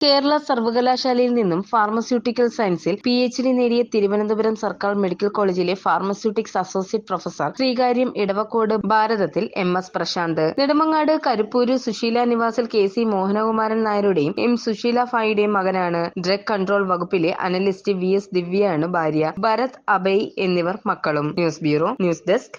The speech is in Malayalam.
കേരള സർവകലാശാലയിൽ നിന്നും ഫാർമസ്യൂട്ടിക്കൽ സയൻസിൽ പി എച്ച് ഡി നേടിയ തിരുവനന്തപുരം സർക്കാർ മെഡിക്കൽ കോളേജിലെ pharmaceutics associate professor Sreekaryam Edavakode ഭാരതത്തിൽ എം എസ് പ്രശാന്ത്. നെടുമങ്ങാട് കരുപ്പൂര് സുശീല നിവാസിൽ കെ സി മോഹനകുമാരൻ നായരുടെയും എം സുശീല ഫായിയുടെയും മകനാണ്. ഡ്രഗ് കൺട്രോൾ വകുപ്പിലെ അനലിസ്റ്റ് വി എസ് ദിവ്യയാണ് ഭാര്യ. ഭരത് അഭയ് എന്നിവർ മക്കളും. News bureau news desk.